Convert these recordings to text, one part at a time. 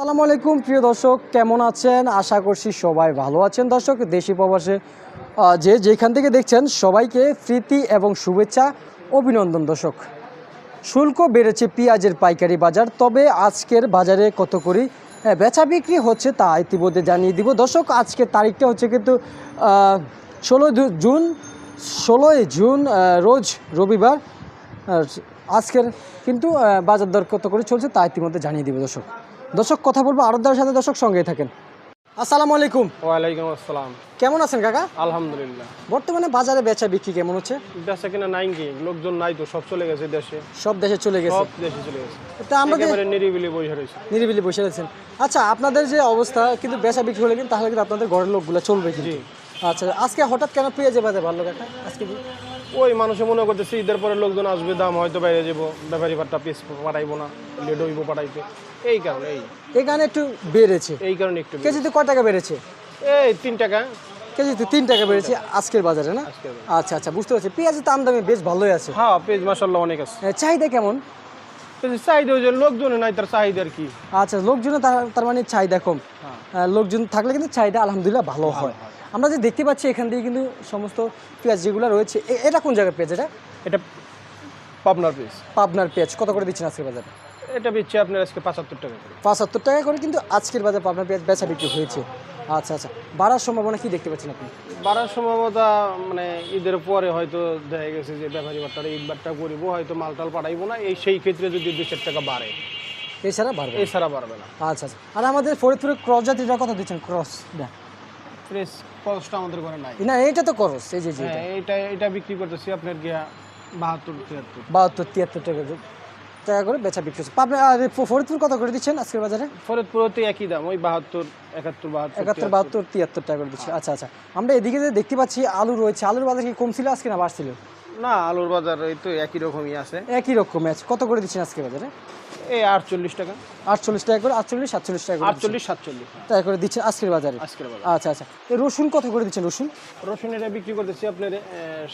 আসসালামু আলাইকুম, প্রিয় দর্শক, কেমন আছেন? আশা করছি সবাই ভালো আছেন। দর্শক, দেশি প্রবাসে যে যেখান থেকে দেখছেন, সবাইকে প্রীতি এবং শুভেচ্ছা, অভিনন্দন দর্শক। শুল্ক বেড়েছে পেঁয়াজের পাইকারি বাজার, তবে আজকের বাজারে কত করি বেচা বিক্রি হচ্ছে তা ইতিমধ্যে জানিয়ে দিব। দর্শক আজকের তারিখটা হচ্ছে কিন্তু ষোলো জুন, ষোলোই জুন রোজ রবিবার। আজকের কিন্তু বাজার দর কত করে চলছে তা ইতিমধ্যে জানিয়ে দিব দর্শক। দর্শক কথা বলব আরদার সাথে। দর্শক সঙ্গেই থাকেন। আসসালামু আলাইকুম। ওয়ালাইকুম আসসালাম। কেমন আছেন কাকা? আলহামদুলিল্লাহ। বর্তমানে বাজারে বেচা বিক্রি কেমন হচ্ছে? বেচা কিনা নাই কি লোকজন নাই তো সব চলে গেছে দেশে। সব দেশে চলে গেছে। সব দেশে চলে গেছে। তা একেবারে নিরিবিলি বসে রয়েছে। নিরিবিলি বসে আছেন আচ্ছা আপনাদের যে অবস্থা কিন্তু বেচা বিক্রি হলে কিন্তু তাহলে কিন্তু আপনাদের ঘরের লোকগুলো চলবে কিন্তু। জি। আচ্ছা আজকে হঠাৎ কেন পেঁয়াজের বাজার ভালো কাকা? আজকে? ওই মানুষে মনে করতেছে ঈদের পরে লোকজন আসবে দাম হয়তো বাইরে যাব। ব্যাপারী পাট্টা পিস পাঠাইবো না লেট হইবো পাঠাইতে। এই কারণে। এই এখানে একটু বেড়েছে। এই কারণে একটু কেজিতে কয় টাকা বেড়েছে? এই তিন টাকা। কেজিতে তিন টাকা বেড়েছে আজকের বাজারে। না? আচ্ছা আচ্ছা বুঝতে পারছি। পেঁয়াজের দাম দামি বেশ ভালোই আছে। হ্যাঁ পেজ মাসাল্লাহ অনেক আছে। এ, চাহিদা কেমন? চাহিদা ওই যে লোকজনে নাই তার চাহিদা আর কি। আচ্ছা লোকজনের তার তার মানে চাহিদা কম। হ্যাঁ। লোকজন থাকলে কিন্তু চাহিদা আলহামদুলিল্লাহ ভালো হয়। আমরা যে দেখতে পাচ্ছি এখান দিয়ে কিন্তু সমস্ত পেঁয়াজ যেগুলো রয়েছে এটা কোন জায়গার পেঁয়াজ এটা? এটা পাবনার পেঁয়াজ। পাবনার পেঁয়াজ। কত করে দিচ্ছেন আজকের বাজারে? এটা বিচ্ছে আপনার আজকে পঁচাত্তর টাকা করে। পঁচাত্তর টাকা করে কিন্তু আজকের বাজারে পাবনার পেঁয়াজ বেচা বিক্রি হয়েছে। আচ্ছা আচ্ছা। বাড়ার সম্ভাবনা কি দেখতে পাচ্ছেন আপনি? বাড়ার সম্ভাবনা মানে ঈদের পরে হয়তো দেখা গেছে যে ব্যাপারী বাট্টারা ঈদ বাট্টা করিব হয়তো মালটাল পাঠাইবো না। এই সেই ক্ষেত্রে যদি দুই চার টাকা বাড়ে এছাড়া বাড়বে এছাড়া বাড়বে না। আচ্ছা আচ্ছা। আর আমাদের ফরিদপুরের ক্রস জাতিটা কথা দিচ্ছেন ক্রস ফ্রেশ খরচটা আমাদের ঘরে নাই। না এটা তো ক্রস এই যে হ্যাঁ এটা। এটা বিক্রি করতেছি আপনার গিয়া বাহাত্তর তিয়াত্তর। বাহাত্তর তিয়াত্তর টাকা টাকা করে বেচা বিক্রি হচ্ছে। পাবনা আর ফরিদপুর কত করে দিচ্ছেন আজকের বাজারে? ফরিদপুরতে একই দাম ওই বাহাত্তর একাত্তর বাহাত্তর একাত্তর বাহাত্তর তিয়াত্তর টাকা করে দিচ্ছে। আচ্ছা আচ্ছা। আমরা এদিকে যে দেখতে পাচ্ছি আলু রয়েছে। আলুর বাজার কি কমছিল আজকে না বাড়ছিল? না আলুর বাজার এই তো একই রকমই আছে। একই রকম আছে। কত করে দিচ্ছেন আজকে বাজারে? এই আটচল্লিশ টাকা। আটচল্লিশ টাকা করে আটচল্লিশ সাতচল্লিশ টাকা করে আটচল্লিশ সাতচল্লিশ। টাকা করে দিচ্ছেন আজকের বাজারে? আজকের বাজার। আচ্ছা আচ্ছা। এই রসুন কত করে দিচ্ছেন রসুন? রসুন এটা বিক্রি করতেছি আপনার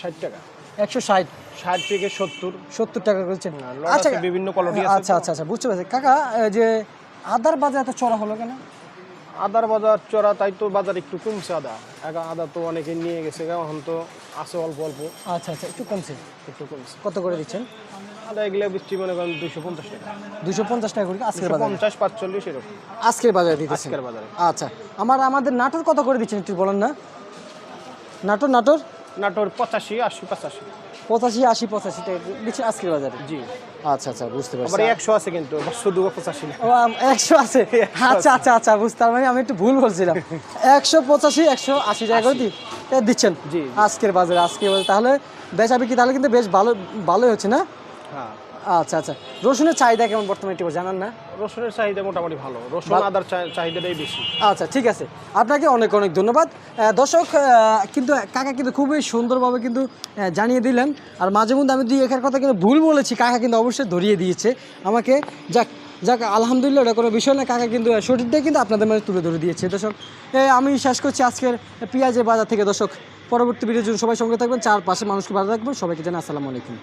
ষাট টাকা। একশো ষাট। ষাট থেকে সত্তর। সত্তর টাকা করে দিচ্ছেন। লট আচ্ছা বিভিন্ন কোয়ালিটি আছে আচ্ছা আচ্ছা আচ্ছা বুঝতে পারছি। কাকা যে আদার বাজার এত চড়া হলো কেন? আদার বাজার চড়া তাই তো বাজার একটু কমছে আদা। এখন আদা তো অনেকে নিয়ে গেছে এখন তো আছে অল্প অল্প। আচ্ছা আচ্ছা একটু কমছে? একটু কমছে। কত করে দিচ্ছেন? আদা এগুলো বৃষ্টি মনে করেন দুশো পঞ্চাশ টাকা। দুশো পঞ্চাশ টাকা করে আজকের বাজারে? পঞ্চাশ পাঁচচল্লিশ এরকম। আজকের বাজারে দিতেছেন? আজকের বাজারে। আচ্ছা আমার আমাদের নাটোর কত করে দিচ্ছেন একটু বলেন না? নাটোর নাটোর? নাটোর পঁচাশি আশি পঁচাশি। পঁচাশি আশি পঁচাশি দিচ্ছেন আজকের বাজারে। জি। আচ্ছা আচ্ছা বুঝতে পারছি। একশো আছে কিন্তু শুধু পঁচাশি না। ও, আম, একশো আছে? আচ্ছা আচ্ছা আচ্ছা বুঝতে মানে আমি একটু ভুল বলছিলাম। একশো পঁচাশি একশো আশি টাকা করে দিচ্ছেন। জি। আজকের বাজারে আজকের বাজারে। তাহলে বেচা বিক্রি তাহলে কিন্তু বেশ ভালো ভালোই হচ্ছে না? হ্যাঁ। আচ্ছা আচ্ছা। রসুনের চাহিদা কেমন বর্তমানে একটু জানান না? রসুনের চাহিদা মোটামুটি ভালো। রসুন আদার চাহিদাটাই বেশি। আচ্ছা ঠিক আছে। আপনাকে অনেক অনেক ধন্যবাদ। দর্শক কিন্তু কাকা কিন্তু খুবই সুন্দরভাবে কিন্তু জানিয়ে দিলেন। আর মাঝে মধ্যে আমি দুই একার কথা কিন্তু ভুল বলেছি। কাকা কিন্তু অবশ্যই ধরিয়ে দিয়েছে। আমাকে যাক যাক আলহামদুলিল্লাহ এটা কোনো বিষয় না। কাকা কিন্তু সঠিকটাই কিন্তু আপনাদের মাঝে তুলে ধরে দিয়েছে। দর্শক আমি শেষ করছি আজকের পেঁয়াজের বাজার থেকে। দর্শক পরবর্তী ভিডিওর জন্য সবাই সঙ্গে থাকবেন। চার পাশে মানুষকে ভালো রাখবেন। সবাইকে জানাই আসসালামু আলাইকুম।